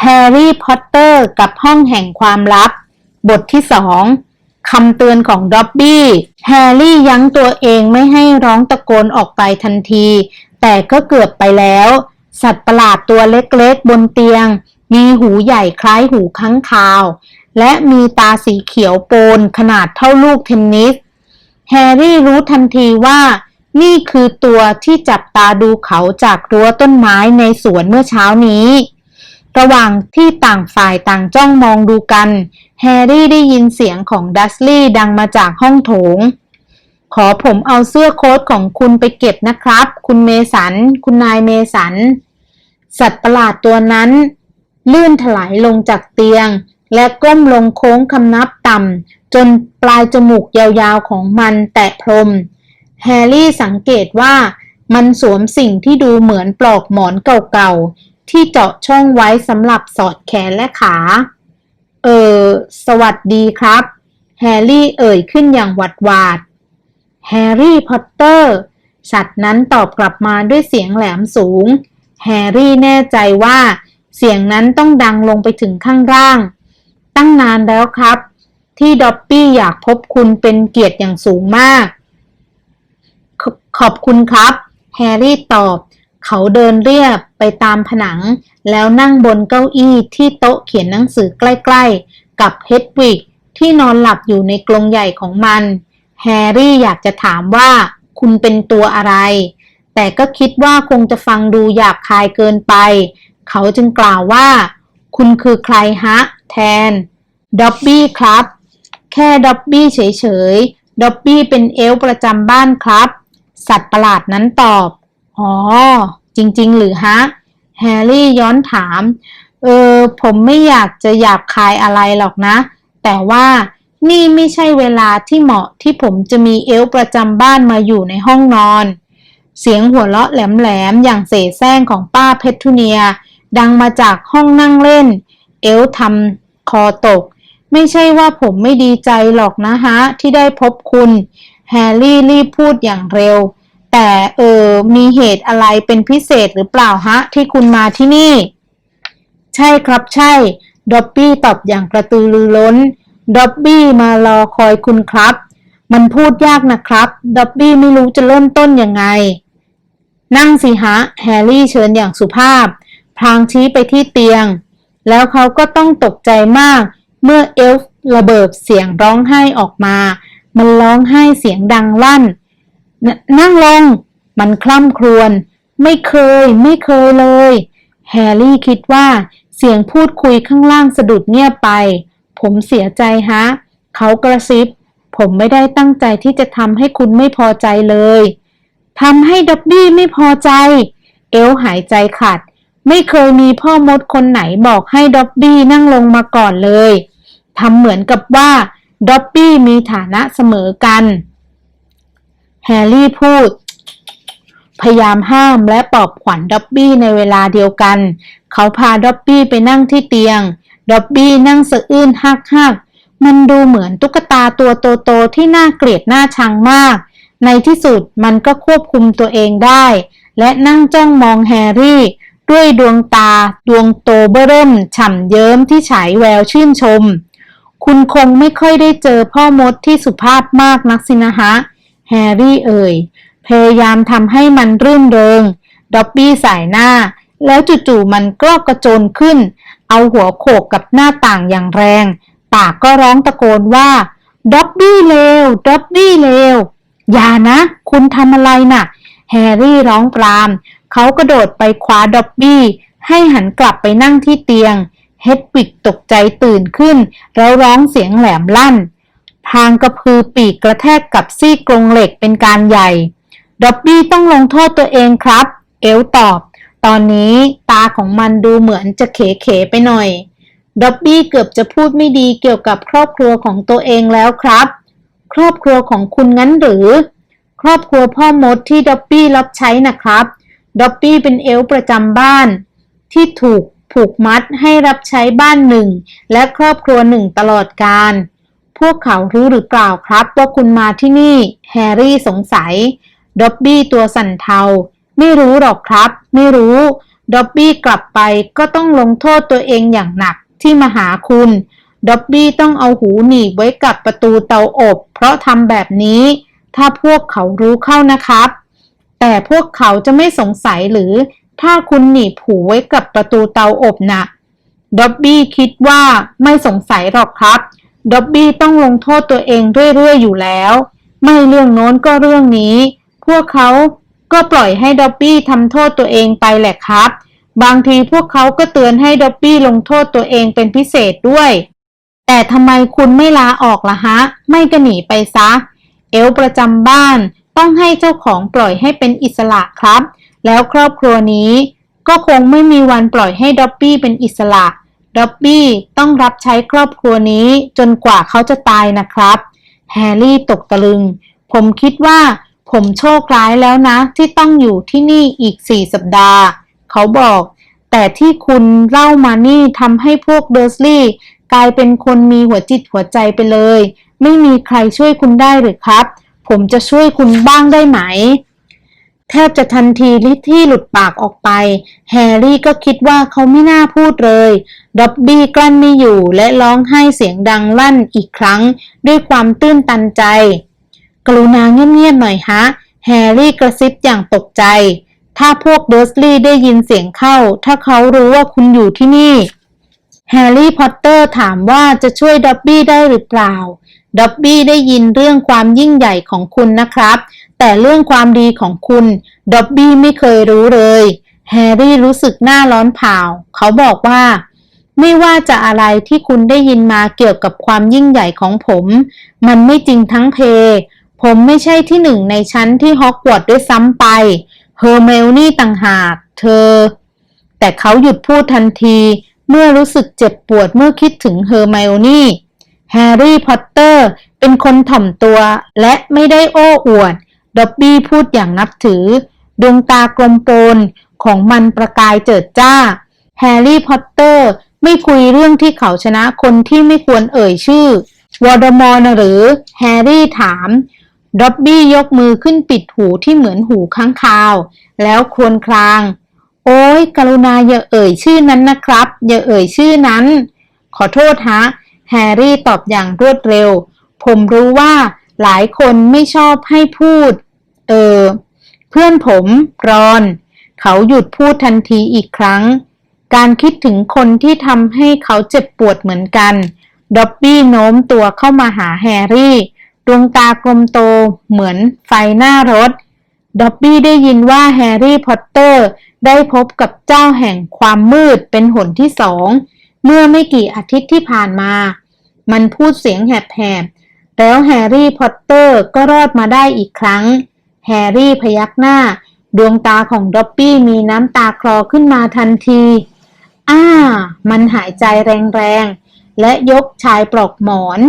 แฮร์รี่พอตเตอร์กับห้องแห่งความลับ บทที่สองคำเตือนของด็อบบี้แฮร์รี่ยั้งตัวเองไม่ให้ร้องตะโกนออกไปทันที แต่ก็เกือบไปแล้ว สัตว์ประหลาดตัวเล็กๆบนเตียง มีหูใหญ่คล้ายหูค้างคาว และมีตาสีเขียวโปนขนาดเท่าลูกเทนนิส แฮร์รี่รู้ทันทีว่า นี่คือตัวที่จับตาดูเขาจากรั้วต้นไม้ในสวนเมื่อเช้านี้ ระหว่างที่ต่างฝ่ายต่างจ้องมองดูกัน แฮร์รี่ได้ยินเสียงของดัสลี่ดังมาจากห้องโถง ขอผมเอาเสื้อโค้ทของคุณไปเก็บนะครับ คุณเมสัน คุณนายเมสัน สัตว์ประหลาดตัวนั้น ลื่นถลายลงจากเตียง และก้มลงโค้งคำนับต่ำจนปลายจมูกยาวๆของมันแตะพรม แฮร์รี่สังเกตว่ามันสวมสิ่งที่ดูเหมือนปลอกหมอนเก่าๆ ที่เจาะช่องไว้สำหรับสอดแขนและขา เออ สวัสดีครับ แฮร์รี่เอ่ยขึ้นอย่างหวัดหวาด แฮร์รี่พอตเตอร์ สัตว์นั้นตอบกลับมาด้วยเสียงแหลมสูง แฮร์รี่แน่ใจว่า เสียงนั้นต้องดังลงไปถึงข้างล่าง ตั้งนานแล้วครับ ที่ด็อบบี้อยากพบคุณเป็นเกียรติอย่างสูงมากขขอบคุณครับ แฮร์รี่ตอบ เขาเดินเรียบไปตามผนัง แล้วนั่งบนเก้าอี้ที่โต๊ะเขียนหนังสือใกล้ๆ กับเฮดวิกที่นอนหลับอยู่ในกรงใหญ่ของมัน แฮร์รี่อยากจะถามว่าคุณเป็นตัวอะไร แต่ก็คิดว่าคงจะฟังดูหยาบคายเกินไป เขาจึงกล่าวว่า คุณคือใครฮะ แทนด็อบบี้ครับ แค่ด็อบบี้เฉยๆด็อบบี้เป็นเอล์ประจำบ้านครับ สัตว์ประหลาดนั้นตอบ อ๋อ จริง ๆ หรือฮะ แฮร์รี่ย้อนถาม เออ ผมไม่อยากจะหยาบคายอะไรหรอกนะ แต่ว่านี่ไม่ใช่เวลาที่เหมาะที่ผมจะมีเอลประจำบ้านมาอยู่ในห้องนอน เสียงหัวเราะแหลมๆ อย่างเสแสร้งของป้าเพททูเนีย ดังมาจากห้องนั่งเล่น เอลทำคอตก ไม่ใช่ว่าผมไม่ดีใจหรอกนะฮะ ที่ได้พบคุณ แฮร์รี่รีบพูดอย่างเร็ว แต่เออมีเหตุอะไรเป็นพิเศษหรือเปล่าฮะ ที่คุณมาที่นี่ ใช่ครับใช่ด็อบบี้ตอบอย่างกระตือรือร้นด็อบบี้มารอคอยคุณครับ มันพูดยากนะครับด็อบบี้ไม่รู้จะเริ่มต้นยังไง นั่งสิฮะ แฮร์รี่เชิญอย่างสุภาพ พลางชี้ไปที่เตียง แล้วเขาก็ต้องตกใจมาก เมื่อเอลฟ์ระเบิดเสียงร้องไห้ออกมา มันร้องไห้เสียงดังลั่น นนั่งลง มันคล่ำครวญ ไม่เคย ไม่เคยเลย แฮร์รี่คิดว่าเสียงพูดคุยข้างล่างสะดุดเงียบไป ผมเสียใจฮะ เขากระซิบ ผมไม่ได้ตั้งใจที่จะทำให้คุณไม่พอใจเลย ทำให้ดับบี้ไม่พอใจ เอลหายใจขัด ไม่เคยมีพ่อมดคนไหนบอกให้ด็อบบี้นั่งลงมาก่อนเลย ทำเหมือนกับว่าด็อบบี้มีฐานะเสมอกัน แฮร์รี่พูด พยายามห้ามและปลอบขวัญด็อบบี้ในเวลาเดียวกัน เขาพาด็อบบี้ไปนั่งที่เตียงด็อบบี้นั่งสะอื้นฮักฮักมันดูเหมือนตุ๊กตาตัวโตๆที่น่าเกลียดน่าชังมาก ในที่สุดมันก็ควบคุมตัวเองได้ และนั่งจ้องมองแฮร์รี่ ด้วยดวงตา ดวงโตเบ้อเริ่ม ฉ่ำเยิ้มที่ฉายแววชื่นชม คุณคงไม่ค่อยได้เจอพ่อมดที่สุภาพมากนักสินะฮะ แฮร์รี่เอ่ย พยายามทำให้มันรื่นเริง ด็อบบี้สายหน้า แล้วจู่ๆมันก็กระโจนขึ้น เอาหัวโขกกับหน้าต่างอย่างแรง ปากก็ร้องตะโกนว่า ด็อบบี้เลว ด็อบบี้เลว อย่านะ คุณทำอะไรน่ะ แฮร์รี่ร้องปราม เขากระโดดไปคว้าด็อบบี้ให้หันกลับไปนั่งที่เตียง เฮดวิกตกใจตื่นขึ้น แล้วร้องเสียงแหลมลั่น พางกระพือปีกกระแทกกับซี่กรงเหล็กเป็นการใหญ่ ด็อบบี้ต้องลงโทษตัวเองครับ เอลตอบ ตอนนี้ตาของมันดูเหมือนจะเขๆไปหน่อย ด็อบบี้เกือบจะพูดไม่ดีเกี่ยวกับครอบครัวของตัวเองแล้วครับ ครอบครัวของคุณงั้นหรือ ครอบครัวพ่อมดที่ด็อบบี้รับใช้นะครับ ด็อบบี้เป็นเอลประจำบ้าน ที่ถูกผูกมัดให้รับใช้บ้านหนึ่ง และครอบครัวหนึ่งตลอดกาล พวกเขารู้หรือเปล่าครับว่าคุณมาที่นี่ แฮร์รี่สงสัย ด็อบบี้ตัวสั่นเทา ไม่รู้หรอกครับ ไม่รู้ ด็อบบี้กลับไปก็ต้องลงโทษตัวเองอย่างหนักที่มาหาคุณ ด็อบบี้ต้องเอาหูหนีบไว้กับประตูเตาอบ เพราะทำแบบนี้ ถ้าพวกเขารู้เข้านะครับ แต่พวกเขาจะไม่สงสัยหรือ ถ้าคุณหนีบหูไว้กับประตูเตาอบนะด็อบบี้คิดว่าไม่สงสัยหรอกครับ ด็อบบี้ต้องลงโทษตัวเองเรื่อยๆอยู่แล้ว ไม่เรื่องโน้นก็เรื่องนี้ พวกเขาก็ปล่อยให้ด็อบบี้ทำโทษตัวเองไปแหละครับ บางทีพวกเขาก็เตือนให้ด็อบบี้ลงโทษตัวเองเป็นพิเศษด้วย แต่ทำไมคุณไม่ลาออกล่ะฮะ ไม่ก็หนีไปซะ เอลประจำบ้านต้องให้เจ้าของปล่อยให้เป็นอิสระครับ แล้วครอบครัวนี้ ก็คงไม่มีวันปล่อยให้ด็อบบี้เป็นอิสระ ด็อบบี้ต้องรับใช้ครอบครัวนี้จนกว่าเขาจะตายนะครับ แฮร์รี่ตกตะลึง ผมคิดว่าผมโชคร้ายแล้วนะ ที่ต้องอยู่ที่นี่อีกสี่สัปดาห์ เขาบอก แต่ที่คุณเล่ามานี่ทำให้พวกเดอร์สลีย์กลายเป็นคนมีหัวจิตหัวใจไปเลย ไม่มีใครช่วยคุณได้หรือครับ ผมจะช่วยคุณบ้างได้ไหม แทบจะทันทีที่หลุดปากออกไป แฮร์รี่ก็คิดว่าเขาไม่น่าพูดเลยด็อบบี้กลั้นไม่อยู่และร้องไห้เสียงดังลั่นอีกครั้ง ด้วยความตื้นตันใจ กรุณาเงียบๆหน่อยฮะ แฮร์รี่กระซิบอย่างตกใจ ถ้าพวกเดอร์สลีย์ได้ยินเสียงเข้า ถ้าเขารู้ว่าคุณอยู่ที่นี่ แฮร์รี่พอตเตอร์ถามว่าจะช่วยด็อบบี้ได้หรือเปล่าด็อบบี้ได้ยินเรื่องความยิ่งใหญ่ของคุณนะครับ แต่เรื่องความดีของคุณด็อบบี้ไม่เคยรู้เลย แฮร์รี่รู้สึกหน้าร้อนเผาเขาบอกว่า ไม่ว่าจะอะไรที่คุณได้ยินมาเกี่ยวกับความยิ่งใหญ่ของผม มันไม่จริงทั้งเพ ผมไม่ใช่ที่หนึ่งในชั้นที่ฮอกวอตส์ด้วยซ้ำไป เฮอร์เมลนี่ต่างหาก เธอ แต่เขาหยุดพูดทันที เมื่อรู้สึกเจ็บปวดเมื่อคิดถึงเฮอร์ไมโอนี่ แฮร์รี่พอตเตอร์เป็นคนถ่อมตัวและไม่ได้โอ้อวด ด็อบบี้พูดอย่างนับถือ ดวงตากลมโปนของมันประกายเจิดจ้า แฮร์รี่พอตเตอร์ไม่คุยเรื่องที่เขาชนะคนที่ไม่ควรเอ่ยชื่อ วอร์ดมอร์หรือ แฮร์รี่ถามด็อบบี้ยกมือขึ้นปิดหูที่เหมือนหูข้างคาว แล้วครวญคราง โอ้ยกรุณาอย่าเอ่ยชื่อนั้นนะครับ อย่าเอ่ยชื่อนั้น ขอโทษฮะ แฮร์รี่ตอบอย่างรวดเร็ว ผมรู้ว่า หลายคนไม่ชอบให้พูด เออ เพื่อนผมรอน เขาหยุดพูดทันทีอีกครั้ง การคิดถึงคนที่ทำให้เขาเจ็บปวดเหมือนกัน ด็อบบี้โน้มตัวเข้ามาหาแฮร์รี่ ดวงตากลมโตเหมือนไฟหน้ารถ ด็อบบี้ได้ยินว่าแฮร์รี่พอตเตอร์ได้พบกับเจ้าแห่งความมืดเป็นหนที่สอง เมื่อไม่กี่อาทิตย์ที่ผ่านมา มันพูดเสียงแหบๆ แล้วแฮร์รี่พอตเตอร์ก็รอดมาได้อีกครั้ง แฮร์รี่พยักหน้า ดวงตาของด็อบบี้มีน้ำตาคลอขึ้นมาทันที อ้า มันหายใจแรงๆ และยกชายปลอกหมอน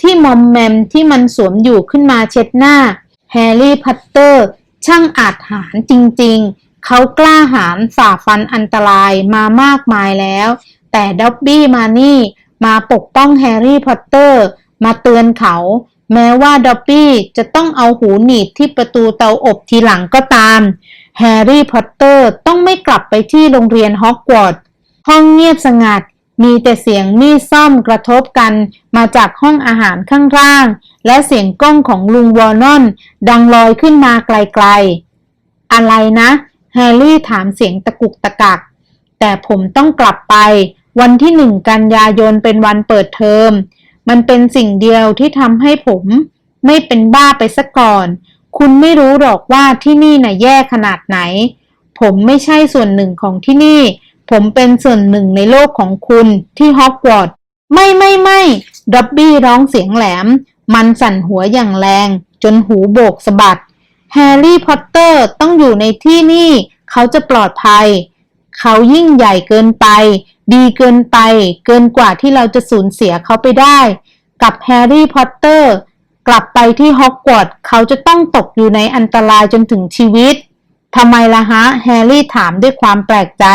ที่มอมแมมที่มันสวมอยู่ขึ้นมาเช็ดหน้า แฮร์รี่พอตเตอร์ช่างอาจหาญจริงๆ เขากล้าหาญฝ่าฟันอันตรายมามากมายแล้ว แต่ด็อบบี้มานี่มาปกป้องแฮร์รี่พอตเตอร์ มาเตือนเขา แม้ว่าด็อบบี้จะต้องเอาหูหนีบที่ประตูเตาอบทีหลังก็ตาม แฮร์รี่พอตเตอร์ต้องไม่กลับไปที่โรงเรียนฮอกวอตส์ห้องเงียบสงัดมีแต่เสียงมีดซ่อมกระทบกันมาจากห้องอาหารข้างล่าง และเสียงก้องของลุงวอร์นอน ดังลอยขึ้นมาไกลๆ อะไรนะ แฮร์รี่ถามเสียงตะกุกตะกัก แต่ผมต้องกลับไป วันที่หนึ่งกันยายนเป็นวันเปิดเทอม มันเป็นสิ่งเดียวที่ทำให้ผมไม่เป็นบ้าไปซะก่อน คุณไม่รู้หรอกว่าที่นี่น่ะแย่ขนาดไหน ผมไม่ใช่ส่วนหนึ่งของที่นี่ ผมเป็นส่วนหนึ่งในโลกของคุณที่ฮอกวอตส์ไม่ไม่ไม่ด็อบบี้ร้องเสียงแหลม มันสั่นหัวอย่างแรง จนหูโบกสะบัด แฮร์รี่พอตเตอร์ต้องอยู่ในที่นี่ เขาจะปลอดภัย เขายิ่งใหญ่เกินไป ดีเกินไป เกินกว่าที่เราจะสูญเสียเขาไปได้ กับแฮร์รี่พอตเตอร์กลับไปที่ฮอกวอตส์เขาจะต้องตกอยู่ในอันตรายจนถึงชีวิตทำไมล่ะฮะ แฮร์รี่ถามด้วยความแปลกใจ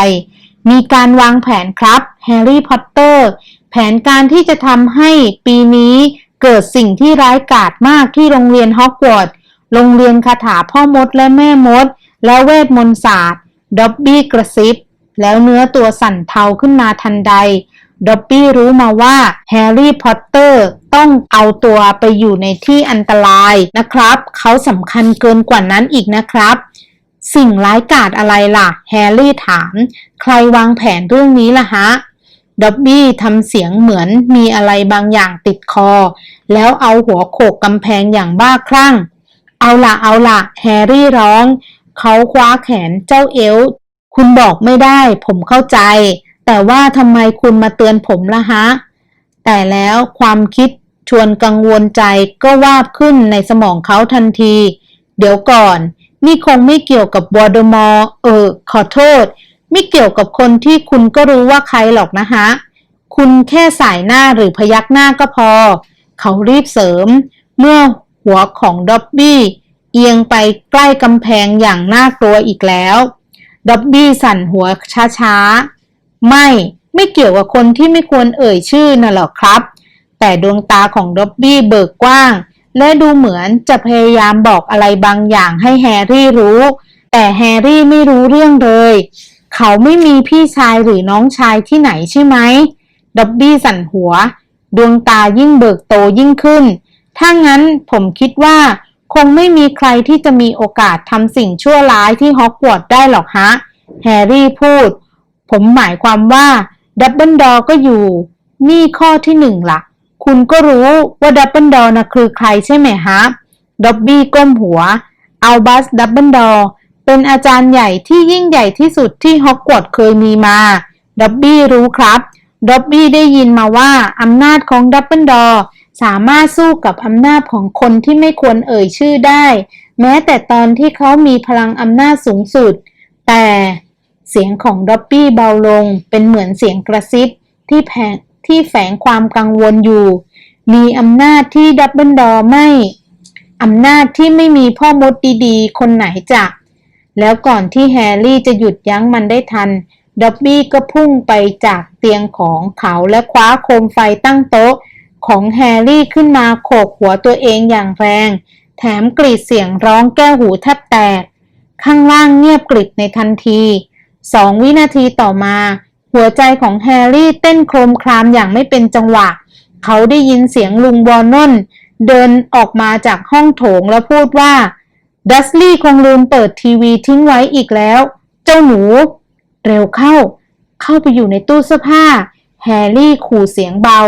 มีการวางแผนครับ แฮร์รี่พอตเตอร์ แผนการที่จะทำให้ปีนี้เกิดสิ่งที่ร้ายกาจมากที่โรงเรียนฮอกวอตส์ โรงเรียนคาถาพ่อมดและแม่มด และเวทมนต์ศาสตร์ ด็อบบี้กระซิบ แล้วเนื้อตัวสั่นเทาขึ้นมาทันใดด็อบบี้รู้มาว่าแฮร์รี่พอตเตอร์ต้องเอาตัวไปอยู่ในที่อันตรายนะครับ เขาสำคัญเกินกว่านั้นอีกนะครับ สิ่งร้ายกาจอะไรล่ะ แฮร์รี่ถาม ใครวางแผนเรื่องนี้ล่ะฮะด็อบบี้ทำเสียงเหมือนมีอะไรบางอย่างติดคอ แล้วเอาหัวโขกกำแพงอย่างบ้าคลั่ง เอาล่ะเอาล่ะแฮร์รี่ร้อง เขาคว้าแขนเจ้าเอล คุณบอกไม่ได้ ผมเข้าใจ แต่ว่าทำไมคุณมาเตือนผมล่ะฮะ แต่แล้วความคิดชวนกังวลใจก็วาบขึ้นในสมองเขาทันที เดี๋ยวก่อน นี่คงไม่เกี่ยวกับวอร์ดมอร์เออ ขอโทษ ไม่เกี่ยวกับคนที่คุณก็รู้ว่าใครหรอกนะฮะ คุณแค่สายหน้าหรือพยักหน้าก็พอ เขารีบเสริม เมื่อหัวของด็อบบี้เอียงไปใกล้กำแพงอย่างน่ากลัวอีกแล้ว ด็อบบี้สั่นหัวช้าๆ ไม่ไม่เกี่ยวกับคนที่ไม่ควรเอ่ยชื่อน่ะหรอกครับ แต่ดวงตาของด็อบบี้เบิกกว้าง และดูเหมือนจะพยายามบอกอะไรบางอย่างให้แฮร์รี่รู้ แต่แฮร์รี่ไม่รู้เรื่องเลย เขาไม่มีพี่ชายหรือน้องชายที่ไหนใช่ไหมด็อบบี้สั่นหัว ดวงตายิ่งเบิกโตยิ่งขึ้น ถ้างั้นผมคิดว่า คงไม่มีใครที่จะมีโอกาสทำสิ่งชั่วร้ายที่ฮอกวอตส์ได้หรอกฮะ แฮร์รี่พูด ผมหมายความว่าดับเบิลดอร์ก็อยู่ นี่ข้อที่หนึ่งละ่ะ คุณก็รู้ว่าดับเบิลดอร์นะคือใครใช่ไหมฮะด็อบบี้ก้มหัว อัลบัสดับเบิลดอร์เป็นอาจารย์ใหญ่ที่ยิ่งใหญ่ที่สุดที่ฮอกวอตส์เคยมีมาด็อบบี้รู้ครับด็อบบี้ได้ยินมาว่าอำนาจของดับเบิลดอร์ สามารถสู้กับอำนาจของคนที่ไม่ควรเอ่ยชื่อได้ แม้แต่ตอนที่เขามีพลังอำนาจสูงสุด แต่เสียงของด็อบบี้เบาลงเป็นเหมือนเสียงกระซิบที่แผงที่แฝงความกังวลอยู่ มีอำนาจที่ดับเบิลดอไม่ อำนาจที่ไม่มีพ่อมดดีๆ คนไหนจะแล้วก่อนที่แฮร์รี่จะหยุดยั้งมันได้ทันด็อบบี้ก็พุ่งไปจากเตียงของเขาและคว้าโคมไฟตั้งโต๊ะ ของแฮร์รี่ขึ้นมาโขกหัวตัวเองอย่างแรง แถมกรีดเสียงร้องแก้วหูแทบแตก ข้างล่างเงียบกริบในทันทีสองวินาทีต่อมา หัวใจของแฮร์รี่เต้นโครมครามอย่างไม่เป็นจังหวะ เขาได้ยินเสียงลุงวอร์นนเดินออกมาจากห้องโถงแล้วพูดว่าดัสลี่คงลืมเปิดทีวีทิ้งไว้อีกแล้ว เจ้าหนู เร็วเข้า เข้าไปอยู่ในตู้เสื้อผ้า แฮร์รี่ขู่เสียงเบา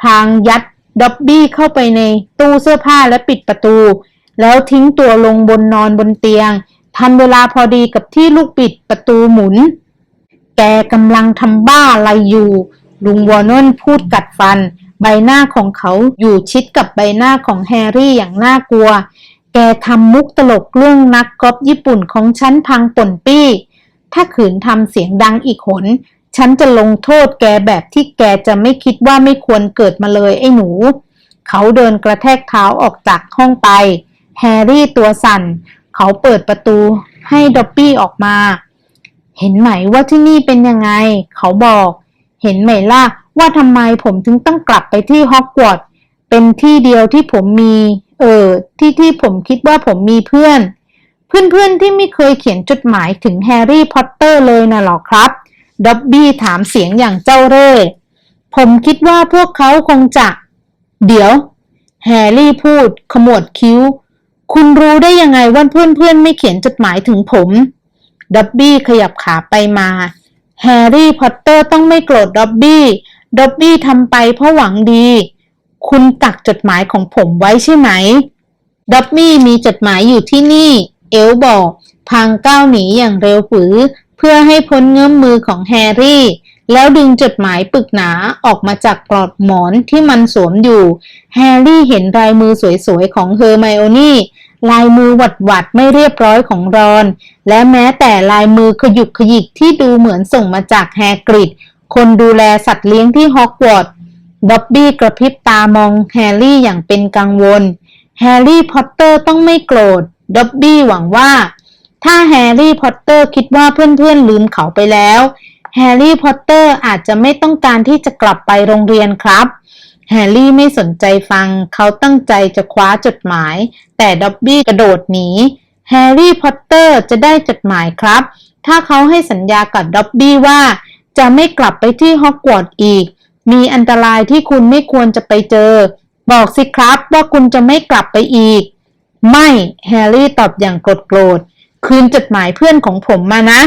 พางยัดด็อบบี้เข้าไปในตู้เสื้อผ้าและปิดประตู แล้วทิ้งตัวลงบนนอนบนเตียง ทันเวลาพอดีกับที่ลูกปิดประตูหมุน แกกำลังทำบ้าอะไรอยู่ ลุงวอร์นนพูดกัดฟัน ใบหน้าของเขาอยู่ชิดกับใบหน้าของแฮร์รี่อย่างน่ากลัว แกทำมุกตลกเรื่องนักกอล์ฟญี่ปุ่นของฉันพังป่นปี้ ถ้าขืนทำเสียงดังอีกหน ฉันจะลงโทษแกแบบที่แกจะไม่คิดว่าไม่ควรเกิดมาเลยไอ้หนู เขาเดินกระแทกเท้าออกจากห้องไป แฮร์รี่ตัวสั่น เขาเปิดประตูให้ด็อบบี้ออกมา เห็นไหมว่าที่นี่เป็นยังไง เขาบอก เห็นไหมล่ะว่าทำไมผมถึงต้องกลับไปที่ฮอกวอตส์ เป็นที่เดียวที่ผมมี เออ ที่ที่ผมคิดว่าผมมีเพื่อน เพื่อนๆที่ไม่เคยเขียนจดหมายถึงแฮร์รี่พอตเตอร์เลยนะหรอครับ ด็อบบี้ถามเสียงอย่างเจ้าเร่ห์ผมคิดว่าพวกเขาคงจะ เดี๋ยว แฮร์รี่พูด ขมวดคิ้ว คุณรู้ได้ยังไงว่าเพื่อนๆ ไม่เขียนจดหมายถึงผมด็อบบี้ขยับขาไปมา แฮร์รี่พอตเตอร์ต้องไม่โกรธด็อบบี้ด็อบบี้ทำไปเพราะหวังดี คุณกักจดหมายของผมไว้ใช่ไหมด็อบบี้มีจดหมายอยู่ที่นี่ เอลบอกพังก้าวหนีอย่างเร็วฝือ เพื่อให้พ้นเงื้อมมือของแฮร์รี่ แล้วดึงจดหมายปึกหนาออกมาจากปลอกหมอนที่มันสวมอยู่ แฮร์รี่เห็นลายมือสวยๆของเฮอร์ไมโอนี่ลายมือหวัดหวัดๆไม่เรียบร้อยของรอน และแม้แต่ลายมือขยุกขยิกที่ดูเหมือนส่งมาจากแฮกริดคนดูแลสัตว์เลี้ยงที่ฮอกวอตส์ด็อบบี้กระพริบตามองแฮร์รี่อย่างเป็นกังวล แฮร์รี่พอตเตอร์ต้องไม่โกรธด็อบบี้หวังว่า ถ้าแฮร์รี่พอตเตอร์คิดว่าเพื่อนๆลืมเขาไปแล้ว แฮร์รี่พอตเตอร์อาจจะไม่ต้องการที่จะกลับไปโรงเรียนครับ แฮร์รี่ไม่สนใจฟัง เขาตั้งใจจะคว้าจดหมาย แต่ด็อบบี้กระโดดหนี แฮร์รี่พอตเตอร์จะได้จดหมายครับ ถ้าเขาให้สัญญากับด็อบบี้ว่า จะไม่กลับไปที่ฮอกวอตส์อีก มีอันตรายที่คุณไม่ควรจะไปเจอ บอกสิครับว่าคุณจะไม่กลับไปอีก ไม่ แฮร์รี่ตอบอย่างโกรธ คืนจดหมายเพื่อนของผมมานะ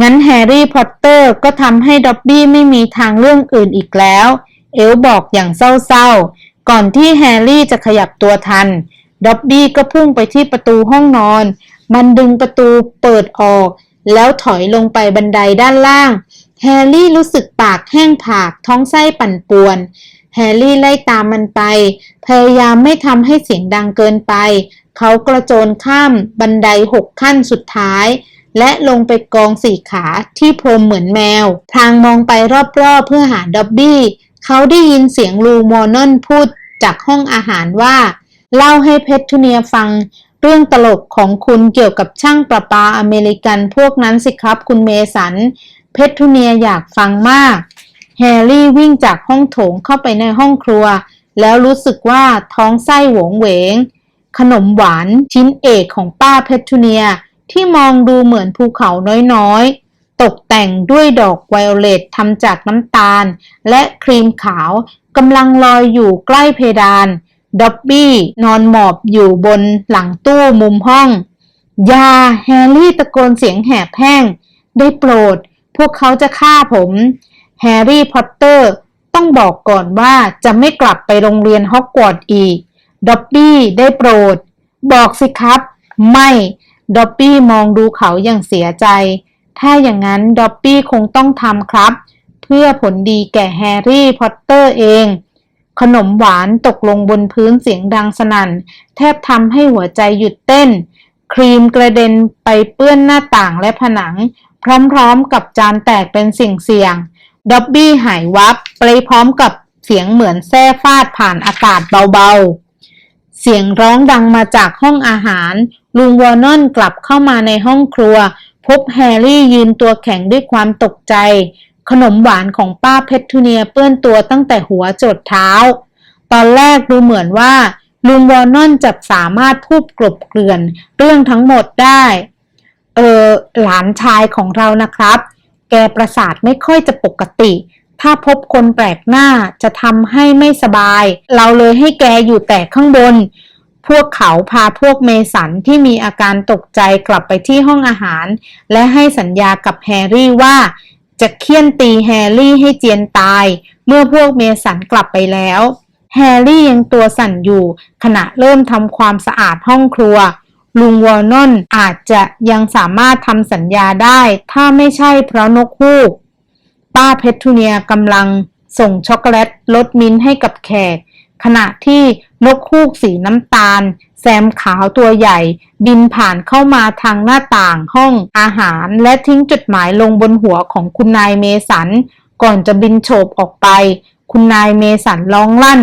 งั้นแฮร์รี่พอตเตอร์ก็ทำให้ด็อบบี้ไม่มีทางเรื่องอื่นอีกแล้ว เอลบอกอย่างเศร้าๆ ก่อนที่แฮร์รี่จะขยับตัวทัน ด็อบบี้ก็พุ่งไปที่ประตูห้องนอน มันดึงประตูเปิดออก แล้วถอยลงไปบันไดด้านล่าง แฮร์รี่รู้สึกปากแห้งผากท้องไส้ปั่นป่วนแฮร์รี่ไล่ตามมันไป พยายามไม่ทำให้เสียงดังเกินไป เขากระโจนข้ามบันไดหกขั้นสุดท้าย และลงไปกองสี่ขาที่พรมเหมือนแมวทางมองไปรอบๆเพื่อหาด็อบบี้ เขาได้ยินเสียงลูมอนอนพูดจากห้องอาหารว่า เล่าให้เพททูเนียฟังเรื่องตลกของคุณเกี่ยวกับช่างประปาอเมริกันพวกนั้นสิครับคุณเมสัน เพททูเนียอยากฟังมาก แฮร์รี่วิ่งจากห้องโถงเข้าไปในห้องครัว แล้วรู้สึกว่าท้องไส้หวงเหวง ขนมหวานชิ้นเอกของป้าเพทูเนีย ที่มองดูเหมือนภูเขาน้อยๆ ตกแต่งด้วยดอกไวโอเลตทำจากน้ำตาล และครีมขาวกำลังลอยอยู่ใกล้เพดานด็อบบี้นอนหมอบอยู่บนหลังตู้มุมห้อง ยาแฮร์รี่ตะโกนเสียงแหบแห้ง ได้โปรด พวกเขาจะฆ่าผม แฮร์รี่พอตเตอร์ต้องบอกก่อนว่าจะไม่กลับไปโรงเรียนฮอกวอตส์อีก ด็อบบี้ได้โปรด บอกสิครับ ไม่ด็อบบี้มองดูเขาอย่างเสียใจ ถ้าอย่างนั้นด็อบบี้คงต้องทำครับ เพื่อผลดีแก่แฮร์รี่พอตเตอร์เอง ขนมหวานตกลงบนพื้นเสียงดังสนั่น แทบทำให้หัวใจหยุดเต้น ครีมกระเด็นไปเปื้อนหน้าต่างและผนัง พร้อมๆกับจานแตกเป็นสิ่งเสี่ยงด็อบบี้หายวับไปพร้อมกับเสียงเหมือนแส้ฟาดผ่านอากาศเบาๆ เสียงร้องดังมาจากห้องอาหาร ลุงวอร์นอนกลับเข้ามาในห้องครัว พบแฮร์รี่ยืนตัวแข็งด้วยความตกใจ ขนมหวานของป้าเพททูเนียเปื้อนตัวตั้งแต่หัวจดเท้า ตอนแรกดูเหมือนว่า ลุงวอร์นอนจะสามารถพูดกลบเกลื่อนเรื่องทั้งหมดได้ เออหลานชายของเรานะครับ แกประสาทไม่ค่อยจะปกติ ถ้าพบคนแปลกหน้าจะทำให้ไม่สบาย เราเลยให้แกอยู่แต่ข้างบน พวกเขาพาพวกเมสันที่มีอาการตกใจกลับไปที่ห้องอาหาร และให้สัญญากับแฮร์รี่ว่า จะเคี่ยนตีแฮร์รี่ให้เจียนตาย เมื่อพวกเมสันกลับไปแล้ว แฮร์รี่ยังตัวสั่นอยู่ ขณะเริ่มทำความสะอาดห้องครัวลุงวอร์นอนอาจจะยังสามารถทำสัญญาได้ ถ้าไม่ใช่เพราะนกฮูก ป้าเพททูเนียกำลังส่งช็อกโกแลตรสมิ้นให้กับแขก ขณะที่นกฮูกสีน้ำตาล แซมขาวตัวใหญ่ บินผ่านเข้ามาทางหน้าต่างห้องอาหาร และทิ้งจดหมายลงบนหัวของคุณนายเมสัน ก่อนจะบินโฉบออกไป คุณนายเมสันร้องลั่น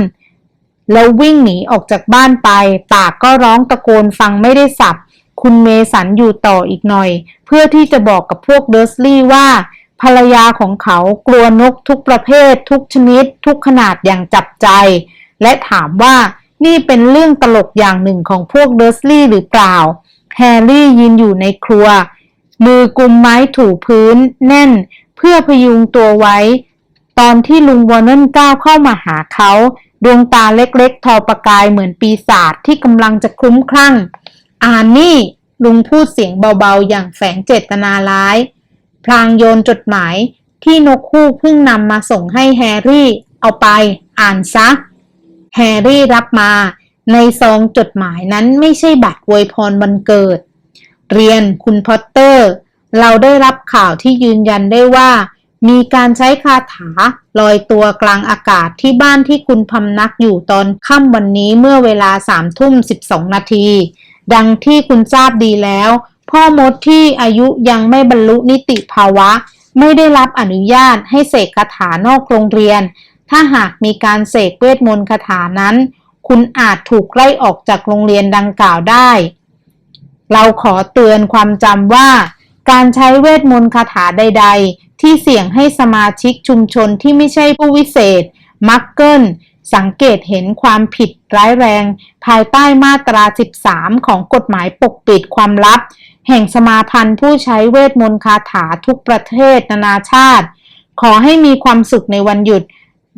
แล้ววิ่งหนีออกจากบ้านไป ปากก็ร้องตะโกนฟังไม่ได้สับ คุณเมสันอยู่ต่ออีกหน่อย เพื่อที่จะบอกกับพวกเดอร์สลีย์ว่า ภรรยาของเขากลัวนกทุกประเภท ทุกชนิด ทุกขนาดอย่างจับใจ และถามว่านี่เป็นเรื่องตลกอย่างหนึ่งของพวกเดอร์สลีย์หรือเปล่า แฮร์รี่ยืนอยู่ในครัว มือกุมไม้ถูพื้น แน่น เพื่อพยุงตัวไว้ ตอนที่ลุงวอร์เนนก้าวเข้ามาหาเขา ดวงตาเล็กๆ ทอประกายเหมือนปีศาจที่กำลังจะคลุ้มคลั่ง อ่านนี่ ลุงพูดเสียงเบาๆ อย่างแฝงเจตนาร้าย พลางโยนจดหมายที่นกคู่เพิ่งนำมาส่งให้แฮร์รี่ เอาไปอ่านซะ แฮร์รี่รับมา ในซองจดหมายนั้นไม่ใช่บัตรอวยพรวันเกิด เรียนคุณพอตเตอร์ เราได้รับข่าวที่ยืนยันได้ว่า มีการใช้คาถาลอยตัวกลางอากาศที่บ้านที่คุณพำนักอยู่ตอนค่ำวันนี้เมื่อเวลาสามทุ่มสิบสองนาที ดังที่คุณทราบดีแล้ว พ่อมดที่อายุยังไม่บรรลุนิติภาวะ ไม่ได้รับอนุญาตให้เสกคาถานอกโรงเรียน ถ้าหากมีการเสกเวทมนต์คาถานั้น คุณอาจถูกไล่ออกจากโรงเรียนดังกล่าวได้ เราขอเตือนความจำว่า การใช้เวทมนต์คาถาใด ๆ ที่เสี่ยงให้สมาชิกชุมชนที่ไม่ใช่ผู้วิเศษ มักเกิลสังเกตเห็นความผิดร้ายแรง ภายใต้มาตรา 13 ของกฎหมายปกปิดความลับ แห่งสมาพันธ์ผู้ใช้เวทมนต์คาถาทุกประเทศนานาชาติ ขอให้มีความสุขในวันหยุด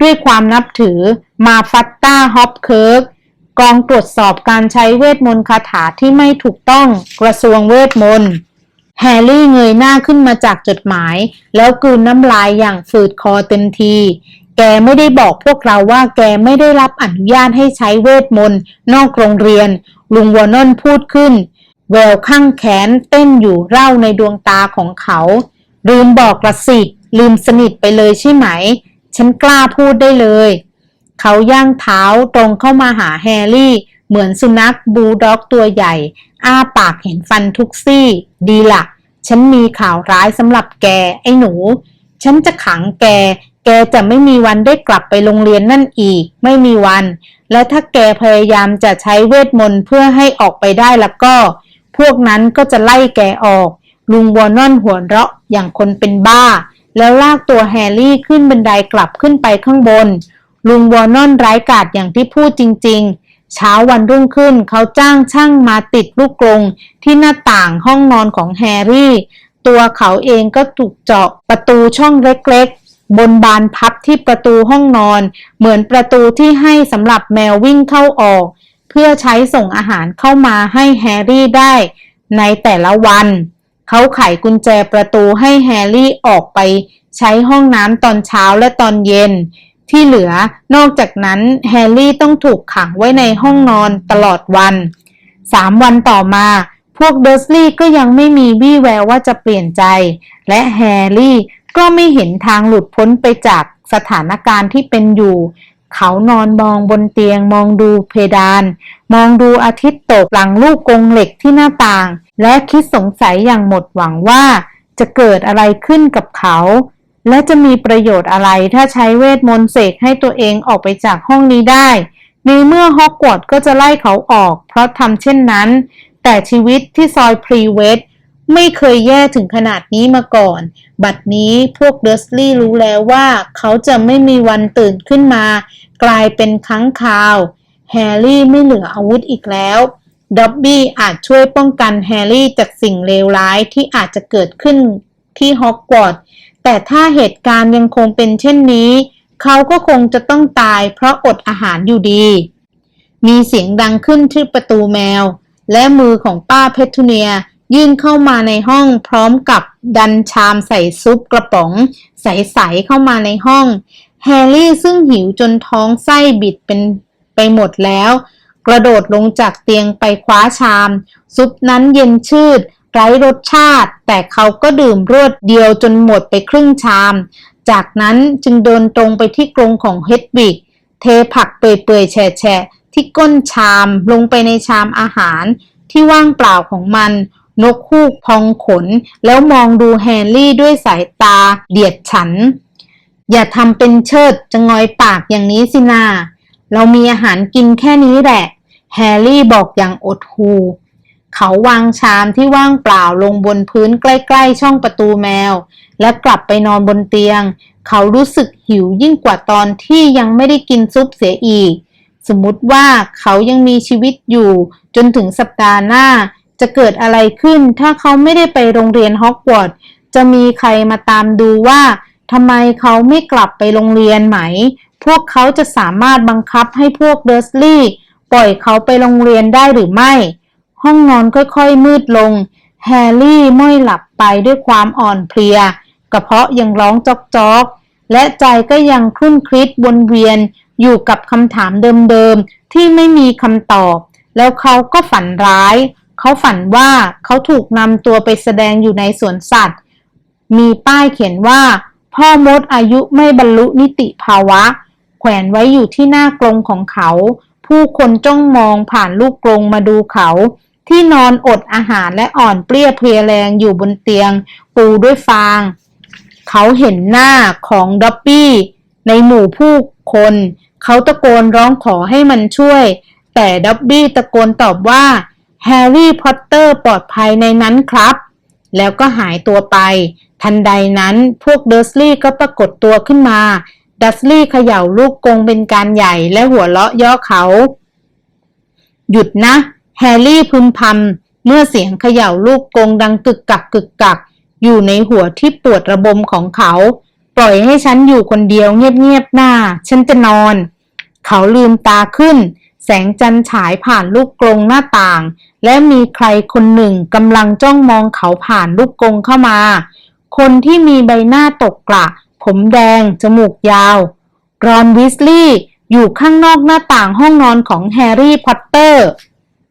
ด้วยความนับถือมาฟัตตาฮอปเคิร์กกองตรวจสอบการใช้เวทมนต์คาถาที่ไม่ถูกต้องกระทรวงเวทมนต์แฮร์รี่เงยหน้าขึ้นมาจากจดหมาย แล้วกลืนน้ำลายอย่างฝืดคอเต็มที แกไม่ได้บอกพวกเราว่าแกไม่ได้รับอนุญาตให้ใช้เวทมนต์นอกโรงเรียน ลุงวอนนพูดขึ้น แววข้างแขนเต้นอยู่เร่าในดวงตาของเขา ลืมบอกละสิลืมสนิทไปเลยใช่ไหม ฉันกล้าพูดได้เลย เขาย่างเท้าตรงเข้ามาหาแฮร์รี่ เหมือนสุนัขบูลด็อกตัวใหญ่ อ้าปากเห็นฟันทุกซี่ ดีละฉันมีข่าวร้ายสำหรับแก ไอ้หนู ฉันจะขังแก แกจะไม่มีวันได้กลับไปโรงเรียนนั่นอีก ไม่มีวัน และถ้าแกพยายามจะใช้เวทมนต์เพื่อให้ออกไปได้แล้วก็ พวกนั้นก็จะไล่แกออก ลุงวอนอนหัวเราะอย่างคนเป็นบ้า แล้วลากตัวแฮร์รี่ขึ้นบันไดกลับขึ้นไปข้างบน ลุงวอนอนร้ายกาจอย่างที่พูดจริง ๆ เช้าวันรุ่งขึ้นเขาจ้างช่างมาติดลูกกรงที่หน้าต่างห้องนอนของแฮร์รี่ ตัวเขาเองก็ถูกเจาะประตูช่องเล็กๆบนบานพับที่ประตูห้องนอน เหมือนประตูที่ให้สำหรับแมววิ่งเข้าออก เพื่อใช้ส่งอาหารเข้ามาให้แฮร์รี่ได้ในแต่ละวัน เขาไขกุญแจประตูให้แฮร์รี่ออกไปใช้ห้องน้ำตอนเช้าและตอนเย็น ที่เหลือนอกจากนั้นแฮร์รี่ต้องถูกขังไว้ในห้องนอนตลอดวันสามวันต่อมาพวกเดอร์สลีย์ก็ยังไม่มีวี่แววว่าจะเปลี่ยนใจ และแฮร์รี่ก็ไม่เห็นทางหลุดพ้นไปจากสถานการณ์ที่เป็นอยู่ เขานอนมองบนเตียงมองดูเพดาน มองดูอาทิตย์ตกหลังลูกกรงเหล็กที่หน้าต่าง และคิดสงสัยอย่างหมดหวังว่า จะเกิดอะไรขึ้นกับเขา และจะมีประโยชน์อะไรถ้าใช้เวทมนต์เสกให้ตัวเองออกไปจากห้องนี้ได้ ในเมื่อฮอกวอตส์ก็จะไล่เขาออก เพราะทำเช่นนั้น แต่ชีวิตที่ซอยพรีเวส ไม่เคยแย่ถึงขนาดนี้มาก่อน บัดนี้พวกเดอร์สลีย์รู้แล้วว่า เขาจะไม่มีวันตื่นขึ้นมา กลายเป็นค้างคาว แฮร์รี่ไม่เหลืออาวุธอีกแล้วด็อบบี้อาจช่วยป้องกันแฮร์รี่จากสิ่งเลวร้ายที่อาจจะเกิดขึ้นที่ฮอกวอตส์แต่ถ้าเหตุการณ์ยังคงเป็นเช่นนี้ เขาก็คงจะต้องตายเพราะอดอาหารอยู่ดี มีเสียงดังขึ้นที่ประตูแมว และมือของป้าเพทูเนีย ยื่นเข้ามาในห้องพร้อมกับดันชามใส่ซุปกระป๋อง ใสๆเข้ามาในห้อง แฮร์รี่ซึ่งหิวจนท้องไส้บิดเป็นไปหมดแล้ว กระโดดลงจากเตียงไปคว้าชาม ซุปนั้นเย็นชืด ไร้รสชาติ แต่เขาก็ดื่มรวดเดียวจนหมดไปครึ่งชาม จากนั้นจึงเดินตรงไปที่กรงของเฮดวิกเทผักเปื่อยๆแฉะที่ก้นชามลงไปในชามอาหารที่ว่างเปล่าของมัน นกฮูกพองขน แล้วมองดูแฮร์รี่ด้วยสายตาเดียดฉัน อย่าทำเป็นเชิดจะงอยปากอย่างนี้สินา เรามีอาหารกินแค่นี้แหละ แฮร์รี่บอกอย่างอดหูเขาวางชามที่ว่างเปล่าลงบนพื้นใกล้ๆช่องประตูแมว และกลับไปนอนบนเตียง เขารู้สึกหิวยิ่งกว่าตอนที่ยังไม่ได้กินซุปเสียอีก สมมติว่าเขายังมีชีวิตอยู่จนถึงสัปดาห์หน้า จะเกิดอะไรขึ้น ถ้าเขาไม่ได้ไปโรงเรียนฮอกวอตส์จะมีใครมาตามดูว่าทำไมเขาไม่กลับไปโรงเรียนไหม พวกเขาจะสามารถบังคับให้พวกเดอร์สลีย์ปล่อยเขาไปโรงเรียนได้หรือไม่ ห้องนอนค่อยๆมืดลง แฮร์รี่ม้อยหลับไปด้วยความอ่อนเพลีย กระเพาะยังร้องจอกๆและใจก็ยังคลุ่นคลิดวนเวียนอยู่กับคำถามเดิมๆ ที่ไม่มีคำตอบ แล้วเขาก็ฝันร้าย เขาฝันว่าเขาถูกนำตัวไปแสดงอยู่ในสวนสัตว์ มีป้ายเขียนว่า พ่อมดอายุไม่บรรลุนิติภาวะ แขวนไว้อยู่ที่หน้ากรงของเขา ผู้คนจ้องมองผ่านลูกกรงมาดูเขา ที่นอนอดอาหารและอ่อนเปรี้ยเพลียแรงอยู่บนเตียง ปูด้วยฟาง เขาเห็นหน้าของด็อบบี้ในหมู่ผู้คน เขาตะโกนร้องขอให้มันช่วย แต่ด็อบบี้ตะโกนตอบว่า แฮร์รี่พอตเตอร์ปลอดภัยในนั้นครับ แล้วก็หายตัวไป ทันใดนั้นพวกเดอร์สลีย์ก็ปรากฏตัวขึ้นมา ดัสลีย์เขย่าลูกกงเป็นการใหญ่และหัวเราะย่อเขา หยุดนะ แฮร์รี่พึมพำเมื่อเสียงเขย่าลูกกงดังกึกกักกึกกัก อยู่ในหัวที่ปวดระบมของเขา ปล่อยให้ฉันอยู่คนเดียวเงียบๆหน้า ฉันจะนอน เขาลืมตาขึ้น แสงจันทร์ฉายผ่านลูกกรงหน้าต่าง และมีใครคนหนึ่งกำลังจ้องมองเขาผ่านลูกกรงเข้ามา คนที่มีใบหน้าตกกระผมแดง จมูกยาว รอนวิสลีย์อยู่ข้างนอกหน้าต่างห้องนอนของแฮร์รี่พอตเตอร์